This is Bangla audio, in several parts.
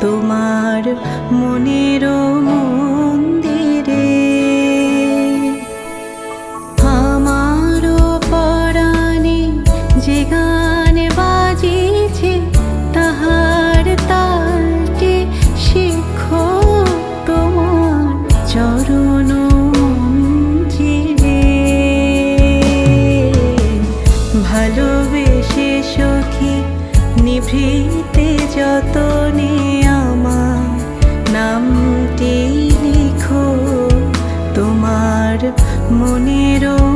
তোমার মনের মন্দিরে। আমারও পরাণে যে গান বাজিছে তাহার তালকে শিখো তোমার চরণ ভালোবেসে সখী নিভৃতে যতনে তোমার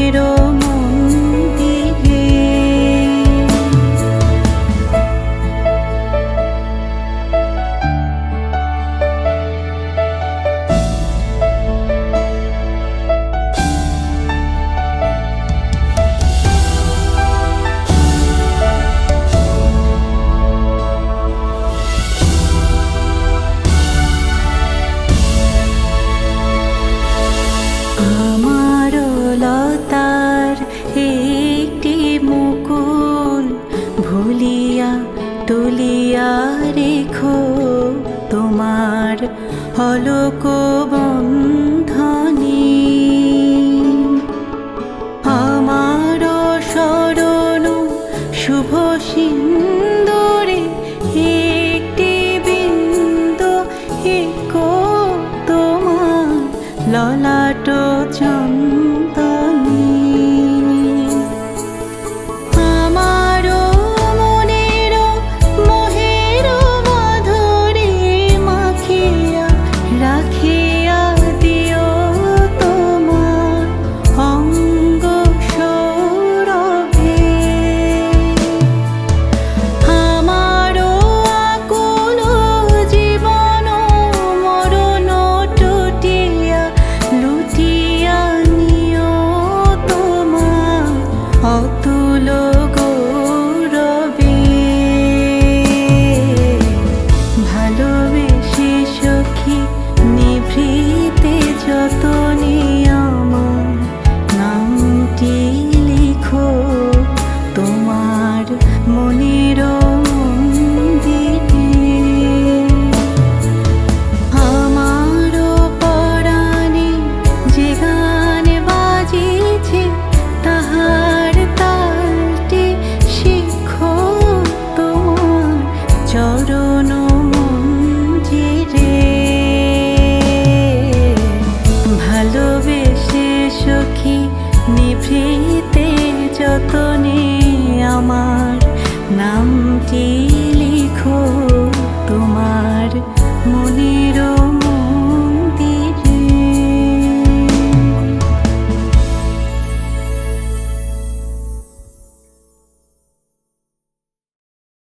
তোমার হলক বন্ধনী আমার শরণ শুভ সিন্দরে একটি বিন্দু এক তোমার ললাট চন্দনী don't know